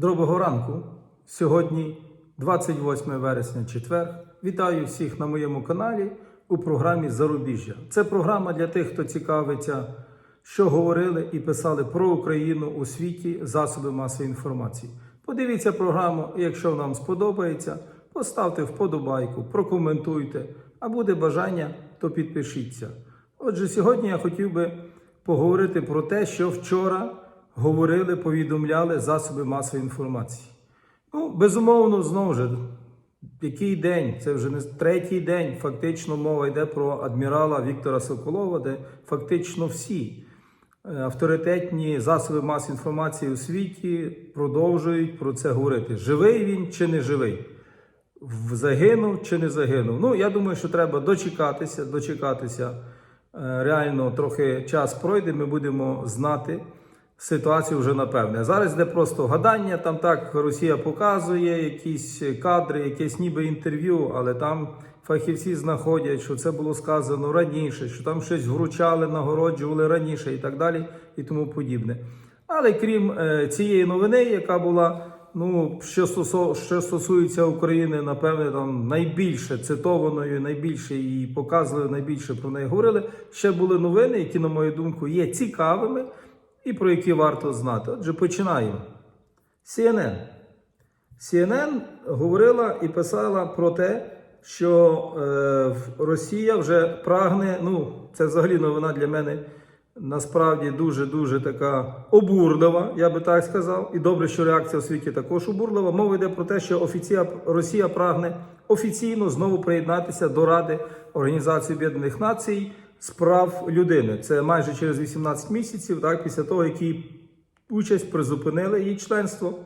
Доброго ранку. Сьогодні 28 вересня, четвер. Вітаю всіх на моєму каналі у програмі Зарубіжжя. Це програма для тих, хто цікавиться, що говорили і писали про Україну у світі засоби масової інформації. Подивіться програму, і якщо вам сподобається, поставте вподобайку, прокоментуйте, а буде бажання, то підпишіться. Отже, сьогодні я хотів би поговорити про те, що вчора говорили, повідомляли засоби масової інформації. Ну, безумовно, знову ж, який день? Це вже не третій день. Фактично мова йде про адмірала Віктора Соколова, де фактично всі е, авторитетні засоби масової інформації у світі продовжують про це говорити. Живий він чи не живий? Загинув чи не загинув? Ну, я думаю, що треба дочекатися, дочекатися. Е, Реально трохи час пройде, ми будемо знати ситуацію вже напевне. Зараз йде просто гадання. Там так Росія показує якісь кадри, якесь ніби інтерв'ю, але там фахівці знаходять, що це було сказано раніше, що там щось вручали, нагороджували раніше і так далі, і тому подібне. Але крім е, цієї новини, яка була, ну що, що стосується України, напевне, там найбільше цитованою, найбільше її показували, найбільше про неї говорили. Ще були новини, які, на мою думку, є цікавими і про які варто знати. Отже, починаємо. CNN. CNN говорила і писала про те, що е, Росія вже прагне. Ну, це взагалі новина для мене насправді дуже-дуже така обурлива, я би так сказав. І добре, що реакція у світі також обурлива. Мова йде про те, що офіція, Росія прагне офіційно знову приєднатися до Ради Організації Об'єднаних Націй з прав людини. Це майже через 18 місяців, так, після того, як її участь призупинили її членство.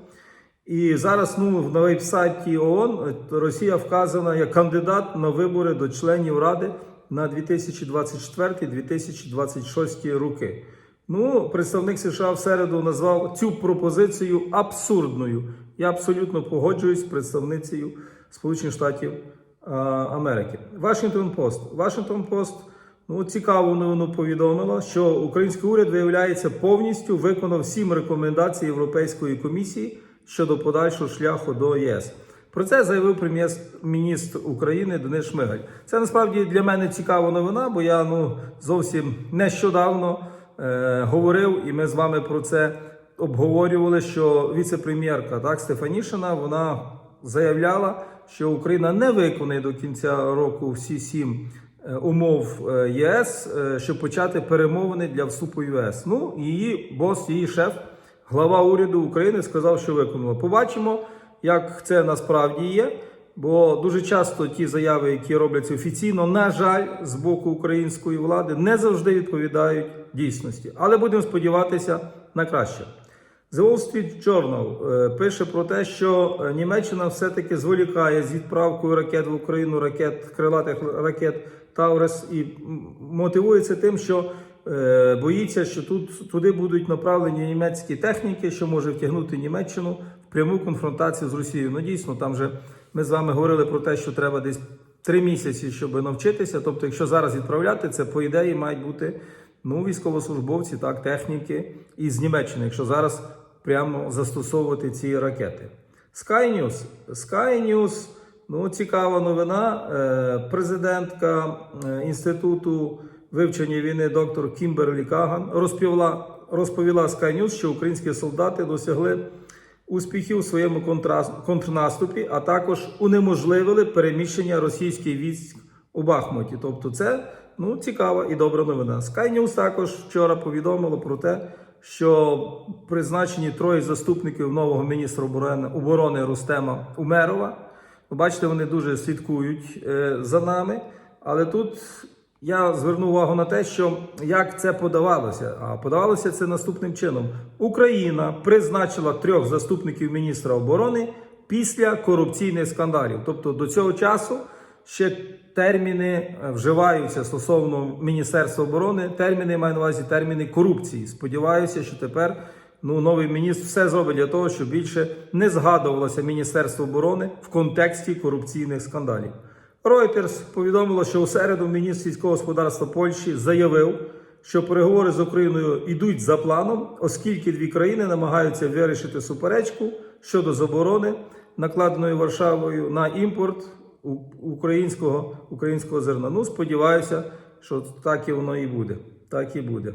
І зараз ну, на веб-сайті ООН Росія вказана як кандидат на вибори до членів Ради на 2024-2026 роки. Ну, представник США в середу назвав цю пропозицію абсурдною. Я абсолютно погоджуюсь з представницею Сполучених Штатів Америки. Вашингтон Пост. Вашингтон Пост ну, цікаву новину повідомила, що український уряд виявляється повністю виконав сім рекомендацій Європейської комісії щодо подальшого шляху до ЄС. Про це заявив прем'єр-міністр України Денис Шмигаль. Це насправді для мене цікава новина, бо я ну зовсім нещодавно е, говорив, і ми з вами про це обговорювали. Що віце-прем'єрка так Стефанішина вона заявляла, що Україна не виконає до кінця року всі сім умов е, ЄС, е, щоб почати перемовини для вступу ЄС. Ну її бос, її шеф, глава уряду України сказав, що виконала. Побачимо, як це насправді є. Бо дуже часто ті заяви, які робляться офіційно, на жаль, з боку української влади, не завжди відповідають дійсності. Але будемо сподіватися на краще. The Wall Street Journal е, пише про те, що е, Німеччина все-таки зволікає з відправкою ракет в Україну, ракет крилатих ракет Таурес, і мотивується тим, що е, боїться, що тут туди будуть направлені німецькі техніки, що може втягнути Німеччину в пряму конфронтацію з Росією. Ну дійсно, там же ми з вами говорили про те, що треба десь три місяці, щоб навчитися. Тобто, якщо зараз відправляти, це по ідеї мають бути ну, військовослужбовці, так, техніки із Німеччини, якщо зараз прямо застосовувати ці ракети. Sky News. Sky News, ну, цікава новина. Е, Президентка е, Інституту вивчення війни доктор Кімберлі Каган розповіла, розповіла Sky News, що українські солдати досягли успіхів у своєму контрнаступі, а також унеможливили переміщення російських військ у Бахмуті. Тобто, це ну, цікава і добра новина. Sky News також вчора повідомило про те, що призначені троє заступників нового міністра оборони, Рустема Умерова. Ви бачите, вони дуже слідкують е, за нами. Але тут я зверну увагу на те, що як це подавалося. А подавалося це наступним чином: Україна призначила трьох заступників міністра оборони після корупційних скандалів. Тобто до цього часу ще терміни е, вживаються стосовно Міністерства оборони. Терміни маю на увазі терміни корупції. Сподіваюся, що тепер ну, новий міністр все зробить для того, щоб більше не згадувалося Міністерство оборони в контексті корупційних скандалів. Reuters повідомило, що у середу міністр сільського господарства Польщі заявив, що переговори з Україною йдуть за планом, оскільки дві країни намагаються вирішити суперечку щодо заборони, накладеної Варшавою на імпорт українського, українського зерна. Ну, сподіваюся, що так і воно і буде. Так і буде.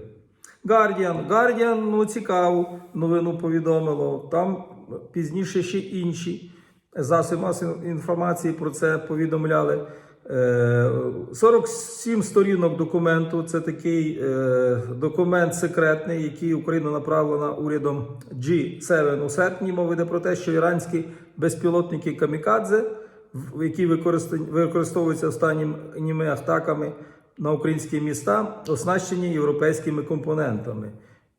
Guardian. Guardian, ну цікаву новину повідомило. Там пізніше ще інші засоби масової інформації про це повідомляли. Е, 47 сторінок документу. Це такий е, документ секретний, який Україна направлена урядом G7 у серпні. Мова йде про те, що іранські безпілотники Камікадзе, які використовуються останніми атаками на українські міста, оснащені європейськими компонентами.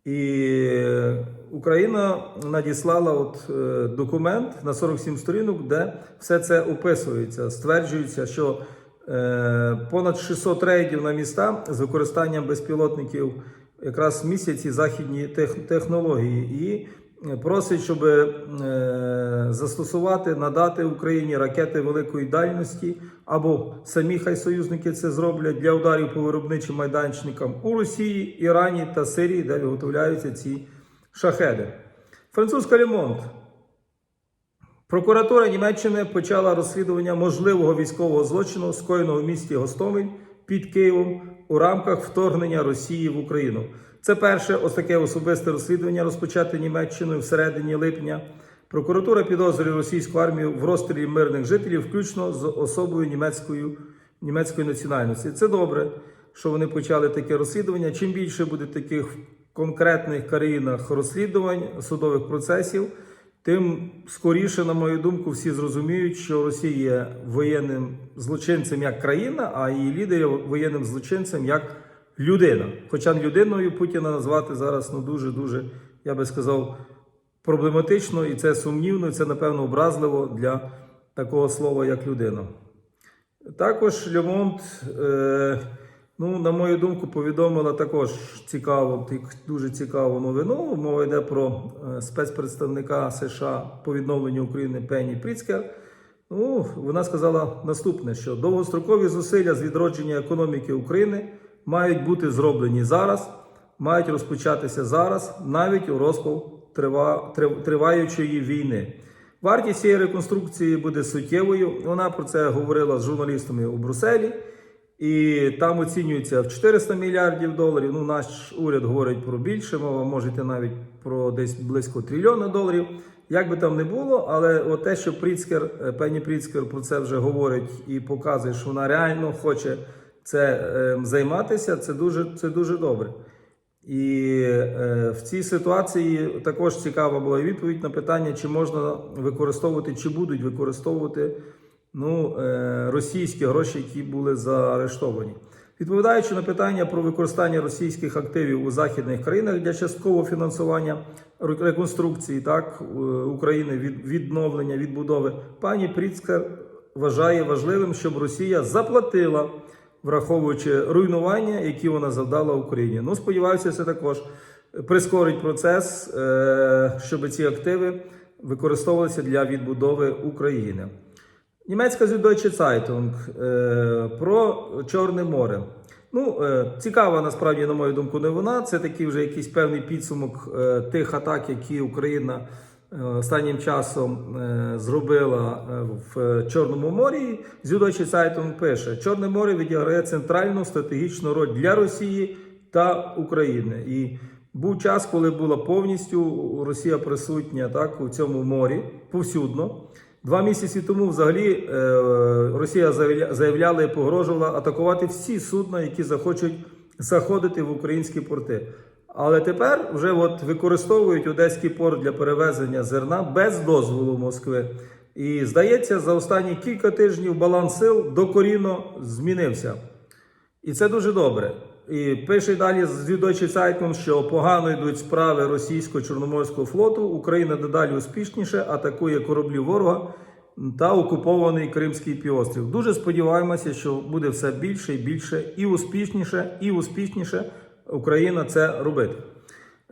І е, Україна надіслала от е, документ на 47 сторінок, де все це описується. Стверджується, що е, понад 600 рейдів на міста з використанням безпілотників якраз місяць ці західні тех- технології. І просить, щоб е, застосувати, надати Україні ракети великої дальності, або самі хай союзники це зроблять для ударів по виробничим майданчикам у Росії, Ірані та Сирії, де виготовляються ці шахеди. Французька Лемонт. Прокуратура Німеччини почала розслідування можливого військового злочину, скоєного в місті Гостомель під Києвом у рамках вторгнення Росії в Україну. Це перше ось таке особисте розслідування розпочате Німеччиною всередині липня. Прокуратура підозрює російську армію в розстрілі мирних жителів, включно з особою німецькою, німецької національності. Це добре, що вони почали таке розслідування. Чим більше буде таких в конкретних країнах розслідувань судових процесів, тим скоріше, на мою думку, всі зрозуміють, що Росія є воєнним злочинцем як країна, а її лідер воєнним злочинцем як людина. Хоча людиною Путіна назвати зараз ну дуже дуже, я би сказав, проблематично, і це сумнівно, і це напевно образливо для такого слова, як людина. Також Льомонт, е, ну, на мою думку, повідомила також цікаву, дуже цікаву новину. Мова йде про е, спецпредставника США по відновленню України Пенні Пріцкер. Ну, вона сказала наступне: що довгострокові зусилля з відродження економіки України мають бути зроблені зараз, мають розпочатися зараз, навіть у розпал трива- трив- триваючої війни. Вартість цієї реконструкції буде суттєвою. Вона про це говорила з журналістами у Брюсселі. І там оцінюється в 400 мільярдів доларів. Ну, наш уряд говорить про більше, мова може йти навіть про десь близько трильйона доларів. Як би там не було, але те, що Пріцкер, е, пені Пріцкер про це вже говорить і показує, що вона реально хоче це е, займатися, це дуже, це дуже добре. І е, в цій ситуації також цікава була відповідь на питання, чи можна використовувати, чи будуть використовувати ну, е, російські гроші, які були заарештовані. Відповідаючи на питання про використання російських активів у західних країнах для часткового фінансування реконструкції так, е, України від відновлення, відбудови, пані Пріцкер вважає важливим, щоб Росія заплатила враховуючи руйнування, які вона завдала Україні. Ну, сподіваюся, це також прискорить процес, е, щоб ці активи використовувалися для відбудови України. Німецька Süddeutsche Zeitung е, про Чорне море. Ну, е, цікава насправді, на мою думку, новина. Це такий вже якийсь певний підсумок тих атак, які Україна останнім часом е, зробила е, в Чорному морі. Süddeutsche Zeitung пише: Чорне море відіграє центральну стратегічну роль для Росії та України. І був час, коли була повністю Росія присутня так у цьому морі повсюдно. Два місяці тому взагалі е, Росія заявляла і погрожувала атакувати всі судна, які захочуть заходити в українські порти. Але тепер вже от використовують Одеський порт для перевезення зерна без дозволу Москви. І здається, за останні кілька тижнів баланс сил докорінно змінився. І це дуже добре. І пише далі з Süddeutsche Zeitung, що погано йдуть справи російсько-чорноморського флоту. Україна дедалі успішніше атакує кораблі ворога та окупований Кримський півострів. Дуже сподіваємося, що буде все більше і більше і успішніше, і успішніше Україна це робити.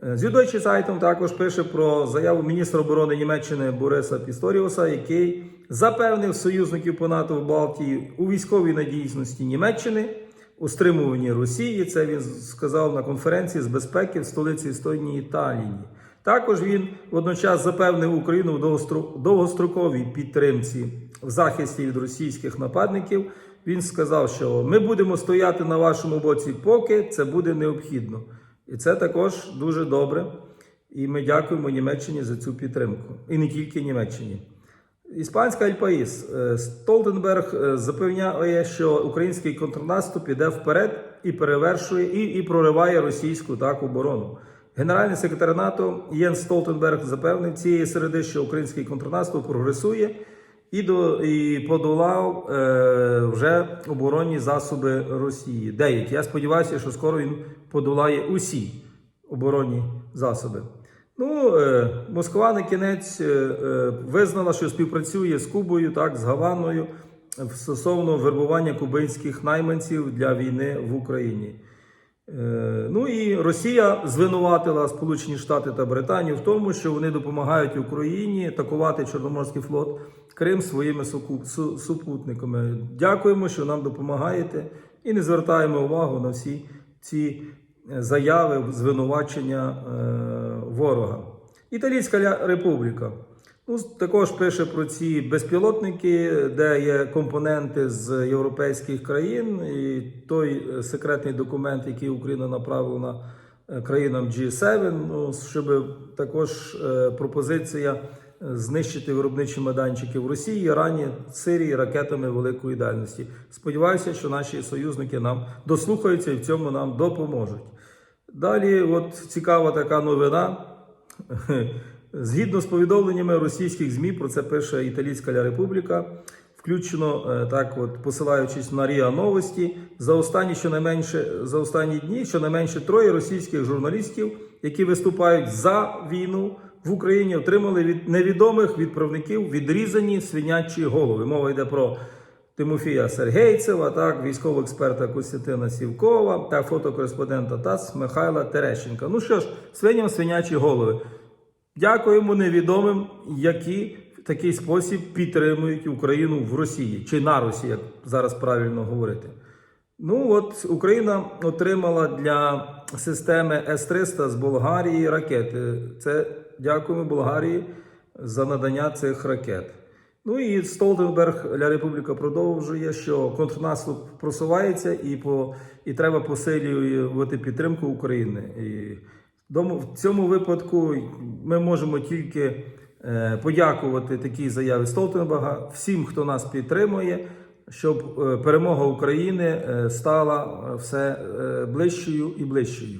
Süddeutsche Zeitung також пише про заяву міністра оборони Німеччини Бориса Пісторіуса, який запевнив союзників по НАТО в Балтії у військовій надійності Німеччини у стримуванні Росії. Це він сказав на конференції з безпеки в столиці Естонії Талліні. Також він водночас запевнив Україну в довгостроковій підтримці в захисті від російських нападників. Він сказав, що ми будемо стояти на вашому боці, поки це буде необхідно. І це також дуже добре. І ми дякуємо Німеччині за цю підтримку. І не тільки Німеччині. Іспанська Альпаїс Е, Столтенберг е, запевняє, що український контрнаступ іде вперед і перевершує і, і прориває російську так оборону. Генеральний секретар НАТО Єнс Столтенберг запевнив цієї середи, що український контрнаступ прогресує і, до, і подолав е, вже оборонні засоби Росії. Деякі. Я сподіваюся, що скоро він подолає усі оборонні засоби. Ну, е, Москва на кінець е, е, визнала, що співпрацює з Кубою, так, з Гаваною стосовно вербування кубинських найманців для війни в Україні. Е, Ну і Росія звинуватила Сполучені Штати та Британію в тому, що вони допомагають Україні атакувати Чорноморський флот Крим своїми супутниками. Дякуємо, що нам допомагаєте, і не звертаємо увагу на всі ці е, заяви, звинувачення е, ворога. Італійська Республіка. Ну, також пише про ці безпілотники, де є компоненти з європейських країн, і той е, секретний документ, який Україна направила країнам G7, ну, щоб також пропозиція знищити виробничі майданчики в Росії, Ірані, Сирії ракетами великої дальності. Сподіваюся, що наші союзники нам дослухаються і в цьому нам допоможуть. Далі, от цікава така новина. Згідно з повідомленнями російських ЗМІ, про це пише Італійська Ля Республіка, включено е, так, от посилаючись на Ріа Новості, за останні щонайменше за останні дні щонайменше троє російських журналістів, які виступають за війну в Україні, отримали від невідомих відправників відрізані свинячі голови. Мова йде про Тимофія Сергейцева, так, військового експерта Костянтина Сівкова та фотокореспондента ТАСС Михайла Терещенка. Ну що ж, свиням свинячі голови. Дякуємо невідомим, які в такий спосіб підтримують Україну в Росії чи на Росії, як зараз правильно говорити. Ну от Україна отримала для системи С-300 з Болгарії ракети. Це дякуємо Болгарії за надання цих ракет. Ну і Столтенберг Ля Республіка продовжує, що контрнаступ просувається і по і треба посилювати підтримку України. І в цьому випадку ми можемо тільки е, подякувати такій заяві Столтенберга всім, хто нас підтримує, щоб е, перемога України е, стала все ближчою і ближчою.